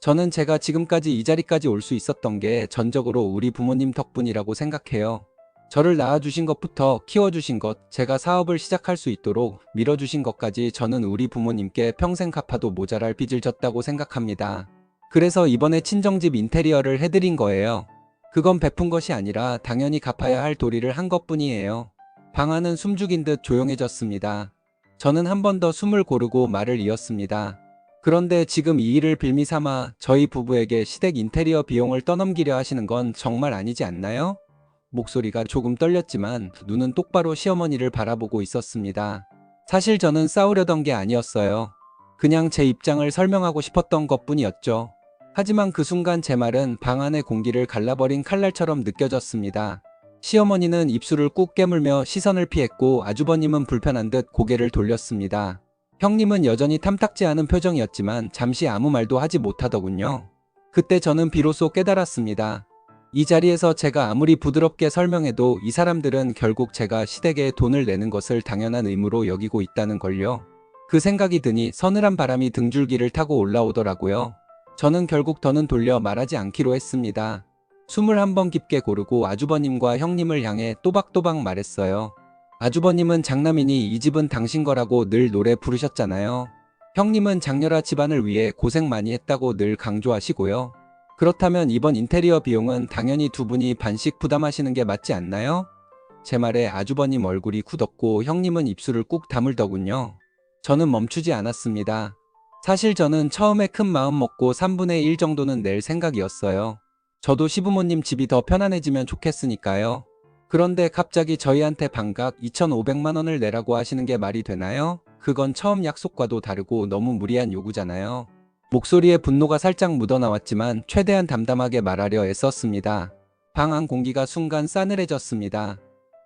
저는 제가 지금까지 이 자리까지 올 수 있었던 게 전적으로 우리 부모님 덕분이라고 생각해요. 저를 낳아주신 것부터 키워주신 것, 제가 사업을 시작할 수 있도록 밀어주신 것까지 저는 우리 부모님께 평생 갚아도 모자랄 빚을 졌다고 생각합니다. 그래서 이번에 친정집 인테리어를 해드린 거예요. 그건 베푼 것이 아니라 당연히 갚아야 할 도리를 한 것뿐이에요. 방 안은 숨죽인 듯 조용해졌습니다. 저는 한 번 더 숨을 고르고 말을 이었습니다. 그런데 지금 이 일을 빌미 삼아 저희 부부에게 시댁 인테리어 비용을 떠넘기려 하시는 건 정말 아니지 않나요? 목소리가 조금 떨렸지만 눈은 똑바로 시어머니를 바라보고 있었습니다. 사실 저는 싸우려던 게 아니었어요. 그냥 제 입장을 설명하고 싶었던 것 뿐이었죠. 하지만 그 순간 제 말은 방 안의 공기를 갈라버린 칼날처럼 느껴졌습니다. 시어머니는 입술을 꾹 깨물며 시선을 피했고 아주버님은 불편한 듯 고개를 돌렸습니다. 형님은 여전히 탐탁지 않은 표정이었지만 잠시 아무 말도 하지 못하더군요. 그때 저는 비로소 깨달았습니다. 이 자리에서 제가 아무리 부드럽게 설명해도 이 사람들은 결국 제가 시댁에 돈을 내는 것을 당연한 의무로 여기고 있다는 걸요. 그 생각이 드니 서늘한 바람이 등줄기를 타고 올라오더라고요. 저는 결국 더는 돌려 말하지 않기로 했습니다. 숨을 한 번 깊게 고르고 아주버님과 형님을 향해 또박또박 말했어요. 아주버님은 장남이니 이 집은 당신 거라고 늘 노래 부르셨잖아요. 형님은 장녀라 집안을 위해 고생 많이 했다고 늘 강조하시고요. 그렇다면 이번 인테리어 비용은 당연히 두 분이 반씩 부담하시는 게 맞지 않나요? 제 말에 아주버님 얼굴이 굳었고 형님은 입술을 꾹 다물더군요. 저는 멈추지 않았습니다. 사실 저는 처음에 큰 마음 먹고 3분의 1 정도는 낼 생각이었어요. 저도 시부모님 집이 더 편안해지면 좋겠으니까요. 그런데 갑자기 저희한테 반각 2,500만 원을 내라고 하시는 게 말이 되나요? 그건 처음 약속과도 다르고 너무 무리한 요구잖아요. 목소리에 분노가 살짝 묻어나왔지만 최대한 담담하게 말하려 애썼습니다. 방 안 공기가 순간 싸늘해졌습니다.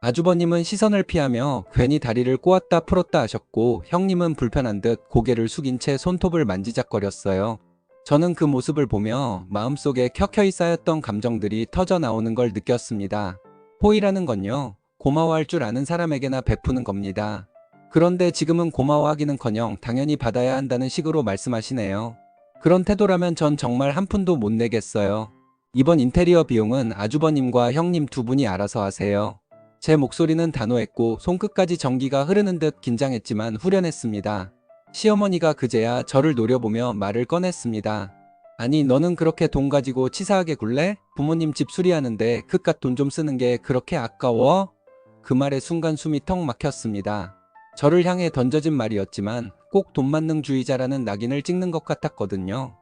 아주버님은 시선을 피하며 괜히 다리를 꼬았다 풀었다 하셨고 형님은 불편한 듯 고개를 숙인 채 손톱을 만지작거렸어요. 저는 그 모습을 보며 마음속에 켜켜이 쌓였던 감정들이 터져 나오는 걸 느꼈습니다. 호의라는 건요, 고마워할 줄 아는 사람에게나 베푸는 겁니다. 그런데 지금은 고마워하기는커녕 당연히 받아야 한다는 식으로 말씀하시네요. 그런 태도라면 전 정말 한 푼도 못 내겠어요. 이번 인테리어 비용은 아주버님과 형님 두 분이 알아서 하세요. 제 목소리는 단호했고 손끝까지 전기가 흐르는 듯 긴장했지만 후련했습니다. 시어머니가 그제야 저를 노려보며 말을 꺼냈습니다. 아니 너는 그렇게 돈 가지고 치사하게 굴래? 부모님 집 수리하는데 그깟 돈 좀 쓰는 게 그렇게 아까워? 그 말에 순간 숨이 턱 막혔습니다. 저를 향해 던져진 말이었지만 꼭 돈 만능주의자라는 낙인을 찍는 것 같았거든요.